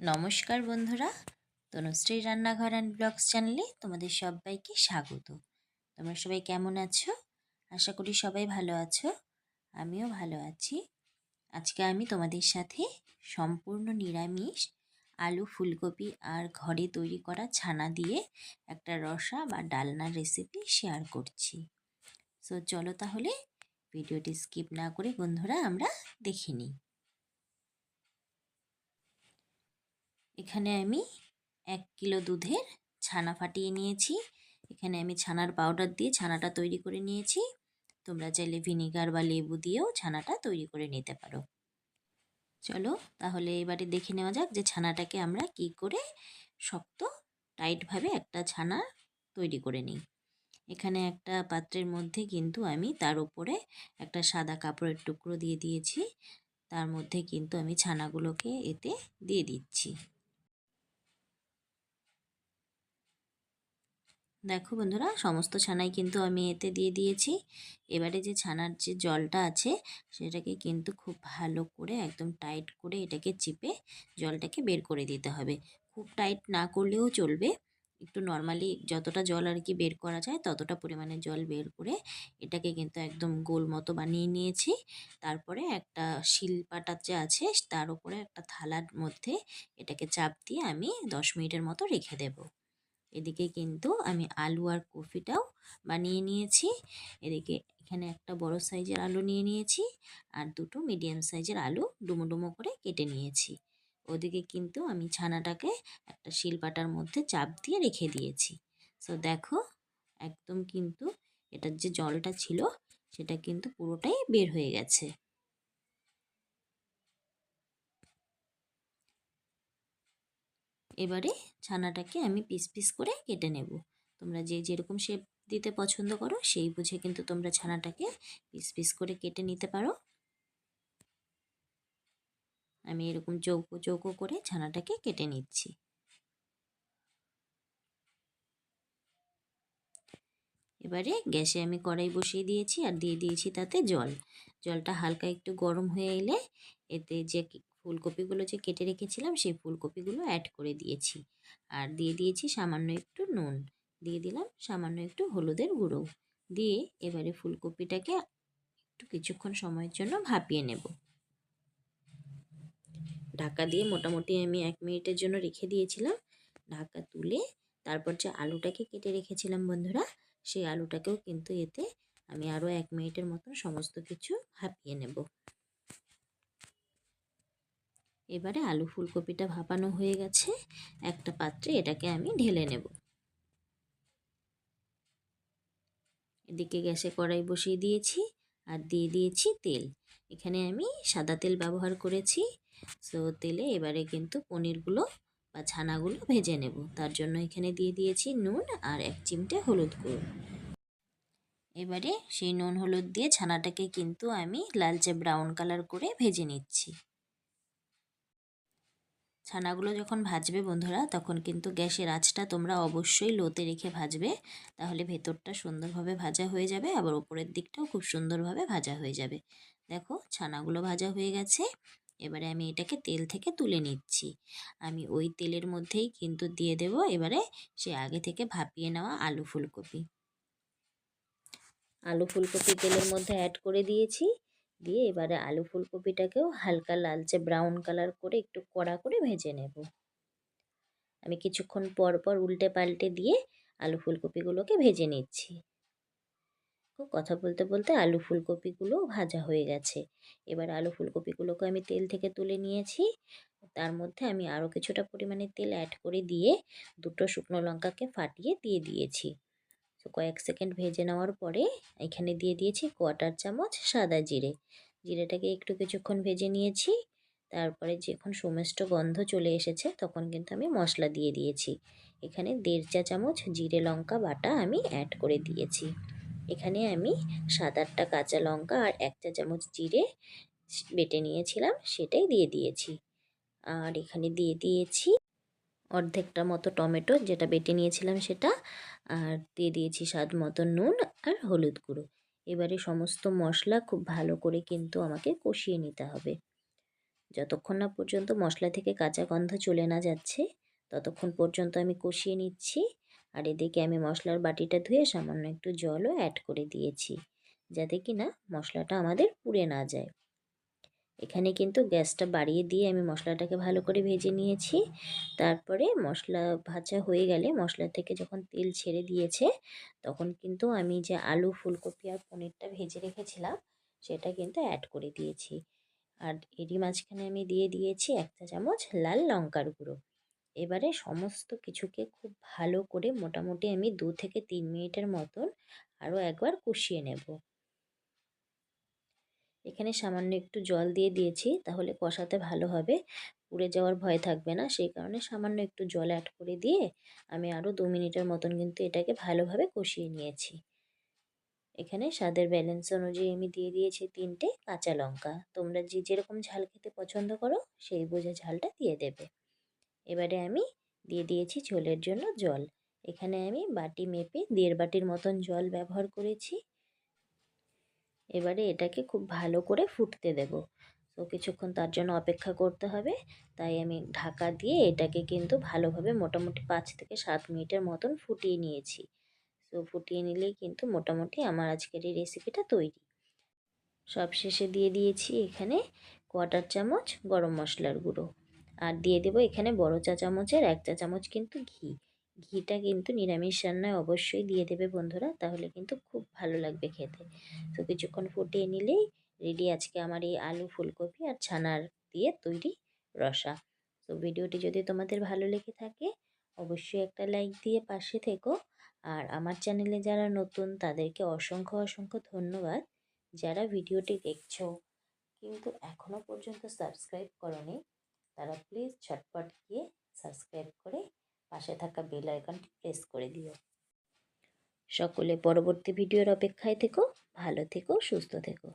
নমস্কার বন্ধুরা, তনুশ্রী রান্নাঘর অ্যান্ড ব্লগস চ্যানেলে তোমাদের সবাইকে স্বাগত। তোমরা সবাই কেমন আছো? আশা করি সবাই ভালো আছো, আমিও ভালো আছি। আজকে আমি তোমাদের সাথে সম্পূর্ণ নিরামিষ আলু ফুলকপি আর ঘরে তৈরি করা ছানা দিয়ে একটা রসা বা ডালনার রেসিপি শেয়ার করছি। সো চলো তাহলে ভিডিওটি স্কিপ না করে বন্ধুরা আমরা দেখে নিই। এখানে আমি এক কিলো দুধের ছানা ফাটিয়ে নিয়েছি। এখানে আমি ছানার পাউডার দিয়ে ছানাটা তৈরি করে নিয়েছি। তোমরা চাইলে ভিনিগার বা লেবু দিয়েও ছানাটা তৈরি করে নিতে পারো। চলো তাহলে এবারে দেখে নেওয়া যাক যে ছানাটাকে আমরা কি করে শক্ত টাইটভাবে একটা ছানা তৈরি করে নিই। এখানে একটা পাত্রের মধ্যে কিন্তু আমি তার উপরে একটা সাদা কাপড়ের টুকরো দিয়ে দিয়েছি। তার মধ্যে কিন্তু আমি ছানাগুলোকে এতে দিয়ে দিচ্ছি। দেখো বন্ধুরা, সমস্ত ছানাই কিন্তু আমি এতে দিয়ে দিয়েছি। এবারে যে ছানার যে জলটা আছে, সেটাকে কিন্তু খুব ভালো করে একদম টাইট করে এটাকে চিপে জলটাকে বের করে দিতে হবে। খুব টাইট না করলেও চলবে। একটু নর্মালি যতটা জল আর কি বের করা যায়, ততটা পরিমাণে জল বের করে এটাকে কিন্তু একদম গোল মতো বানিয়ে নিয়েছি। তারপরে একটা শিলপাটা যে আছে, তার উপরে একটা থালার মধ্যে এটাকে চাপ দিয়ে আমি দশ মিনিটের মতো রেখে দেবো। এদিকে কিন্তু আমি আলু আর কফিটাও বানিয়ে নিয়েছি। এদিকে এখানে একটা বড় সাইজের আলু নিয়ে নিয়েছি আর দুটো মিডিয়াম সাইজের আলু ডুমো ডুমো করে কেটে নিয়েছি। ওদিকে কিন্তু আমি ছানাটাকে একটা শিলপাটার মধ্যে চাপ দিয়ে রেখে দিয়েছি। সো দেখো, একদম কিন্তু এটার যে জলটা ছিল সেটা কিন্তু পুরোটাই বের হয়ে গেছে। এবারে ছানাটাকে আমি পিস পিস করে কেটে নেব। তোমরা যে যেরকম শেপ দিতে পছন্দ করো, সেই বুঝে কিন্তু তোমরা ছানাটাকে পিস পিস করে কেটে নিতে পারো। আমি এরকম চৌকো চৌকো করে ছানাটাকে কেটে নিচ্ছি। এবারে গ্যাসে আমি কড়াই বসিয়ে দিয়েছি আর দিয়ে দিয়েছি তাতে জল। জলটা হালকা একটু গরম হয়ে এলে এতে যে ফুলকপিগুলো যে কেটে রেখেছিলাম, সেই ফুলকপিগুলো অ্যাড করে দিয়েছি। আর দিয়ে দিয়েছি সামান্য একটু নুন। দিয়ে দিলাম সামান্য একটু হলুদের গুঁড়ো। দিয়ে এবারে ফুলকপিটাকে একটু কিছুক্ষণ সময়ের জন্য ভাপিয়ে নেব। ঢাকা দিয়ে মোটামুটি আমি এক মিনিটের জন্য রেখে দিয়েছিলাম। ঢাকা তুলে তারপর যে আলুটাকে কেটে রেখেছিলাম বন্ধুরা, সেই আলুটাকেও কিন্তু এতে আমি আরও এক মিনিটের মতন সমস্ত কিছু ভাপিয়ে নেব। এবারে আলু ফুলকপিটা ভাপানো হয়ে গেছে। একটা পাত্রে এটাকে আমি ঢেলে নেব। এদিকে গ্যাসে কড়াই বসিয়ে দিয়েছি আর দিয়ে দিয়েছি তেল। এখানে আমি সাদা তেল ব্যবহার করেছি। সো তেলে এবারে কিন্তু পনিরগুলো বা ছানাগুলো ভেজে নেব। তার জন্য এখানে দিয়ে দিয়েছি নুন আর এক চিমটে হলুদ গুঁড়ো। এবারে সেই নুন হলুদ দিয়ে ছানাটাকে কিন্তু আমি লালচে ব্রাউন কালার করে ভেজে নিচ্ছি। ছানাগুলো যখন ভাজবে বন্ধুরা, তখন কিন্তু গ্যাসের আঁচটা তোমরা অবশ্যই লোতে রেখে ভাজবে। তাহলে ভেতরটা সুন্দরভাবে ভাজা হয়ে যাবে, আবার ওপরের দিকটাও খুব সুন্দরভাবে ভাজা হয়ে যাবে। দেখো, ছানাগুলো ভাজা হয়ে গেছে। এবারে আমি এটাকে তেল থেকে তুলে নিচ্ছি। আমি ওই তেলের মধ্যেই কিন্তু দিয়ে দেব এবারে সে আগে থেকে ভাপিয়ে নেওয়া আলু ফুলকপি। আলু ফুলকপি তেলের মধ্যে অ্যাড করে দিয়েছি। দিয়ে এবারে আলু ফুলকপিটাকেও হালকা লালচে ব্রাউন কালার করে একটু কড়া করে ভেজে নেব। আমি কিছুক্ষণ পর পর উল্টে পাল্টে দিয়ে আলু ফুলকপিগুলোকে ভেজে নিচ্ছি। কথা বলতে বলতে আলু ফুলকপিগুলো ভাজা হয়ে গেছে। এবার আলু ফুলকপিগুলোকে আমি তেল থেকে তুলে নিয়েছি। তার মধ্যে আমি আরও কিছুটা পরিমাণে তেল অ্যাড করে দিয়ে দুটো শুকনো লঙ্কাকে ফাটিয়ে দিয়ে দিয়েছি। তো কয়েক সেকেন্ড ভেজে নেওয়ার পরে এখানে দিয়ে দিয়েছি কোয়াটার চামচ সাদা জিরে। জিরেটাকে একটু কিছুক্ষণ ভেজে নিয়েছি, তারপরে যখন সুমিষ্ট গন্ধ চলে এসেছে তখন কিন্তু আমি মশলা দিয়ে দিয়েছি। এখানে দেড় চা চামচ জিরে লঙ্কা বাটা আমি অ্যাড করে দিয়েছি। এখানে আমি সাত আটটা কাঁচা লঙ্কা আর এক চা চামচ জিরে বেটে নিয়েছিলাম, সেটাই দিয়ে দিয়েছি। আর এখানে দিয়ে দিয়েছি অর্ধেকটা মতো টমেটো, যেটা বেটে নিয়েছিলাম সেটা, আর দিয়ে দিয়েছি স্বাদ মতো নুন আর হলুদ গুঁড়ো। এবারে সমস্ত মশলা খুব ভালো করে কিন্তু আমাকে কষিয়ে নিতে হবে। যতক্ষণ না পর্যন্ত মশলা থেকে কাঁচা গন্ধ চলে না যাচ্ছে, ততক্ষণ পর্যন্ত আমি কষিয়ে নিচ্ছি। আর এদিকে আমি মশলার বাটিটা ধুয়ে সামান্য একটু জলও অ্যাড করে দিয়েছি, যাতে কি না মশলাটা আমাদের পুড়ে না যায়। এখানে কিন্তু গ্যাসটা বাড়িয়ে দিয়ে আমি মশলাটাকে ভালো করে ভেজে নিয়েছি। তারপরে মশলা ভাজা হয়ে গেলে মশলা থেকে যখন তেল ছেড়ে দিয়েছে, তখন কিন্তু আমি যে আলু, ফুলকপি আর পনিরটা ভেজে রেখেছিলাম, সেটা কিন্তু অ্যাড করে দিয়েছি। আর এরই মাঝখানে আমি দিয়ে দিয়েছি একটা চামচ লাল লঙ্কার গুঁড়ো। এবারে সমস্ত কিছুকে খুব ভালো করে মোটামুটি আমি দু থেকে তিন মিনিটের মতন আরও একবার কষিয়ে নেব। এখানে সামান্য একটু জল দিয়ে দিয়েছি, তাহলে কষাতে ভালো হবে। পুড়ে যাওয়ার ভয় থাকবে না, সেই কারণে সামান্য একটু জল অ্যাড করে দিয়ে আমি আরও দু মিনিটের মতন কিন্তু এটাকে ভালোভাবে কষিয়ে নিয়েছি। এখানে স্বাদের ব্যালেন্স অনুযায়ী আমি দিয়ে দিয়েছি তিনটে কাঁচা লঙ্কা। তোমরা যে যেরকম ঝাল খেতে পছন্দ করো, সেই বুঝে ঝালটা দিয়ে দেবে। এবারে আমি দিয়ে দিয়েছি ঝোলের জন্য জল। এখানে আমি বাটি মেপে দেড় বাটির মতন জল ব্যবহার করেছি। এবারে এটাকে খুব ভালো করে ফুটতে দেব। তো কিছুক্ষণ তার জন্য অপেক্ষা করতে হবে। তাই আমি ঢাকা দিয়ে এটাকে কিন্তু ভালোভাবে মোটামুটি পাঁচ থেকে সাত মিনিটের মতন ফুটিয়ে নিয়েছি। তো ফুটিয়ে নিলেই কিন্তু মোটামুটি আমার আজকের এই রেসিপিটা তৈরি। সব শেষে দিয়ে দিয়েছি এখানে কোয়াটার চামচ গরম মশলার গুঁড়ো। আর দিয়ে দেবো এখানে বড় চা চামচের এক চা চামচ কিন্তু ঘি। ঘিটা কিন্তু নিরামিষ রান্নায় অবশ্যই দিয়ে দেবে বন্ধুরা, তাহলে কিন্তু খুব ভালো লাগবে খেতে। তো কিছুক্ষণ ফুটিয়ে নিলেই রেডি আজকে আমার এই আলু ফুলকপি আর ছানার দিয়ে তৈরি রসা। তো ভিডিওটি যদি তোমাদের ভালো লেগে থাকে, অবশ্যই একটা লাইক দিয়ে পাশে থেকো। আর আমার চ্যানেলে যারা নতুন, তাদেরকে অসংখ্য অসংখ্য ধন্যবাদ। যারা ভিডিওটি দেখছ কিন্তু এখনও পর্যন্ত সাবস্ক্রাইব করনি, তারা প্লিজ ছটপট গিয়ে সাবস্ক্রাইব করে পাশে থাকা বেল আইকনটি প্রেস করে দিও। সকলে পরবর্তী ভিডিওর অপেক্ষায় থেকো, ভালো থেকো, সুস্থ থেকো।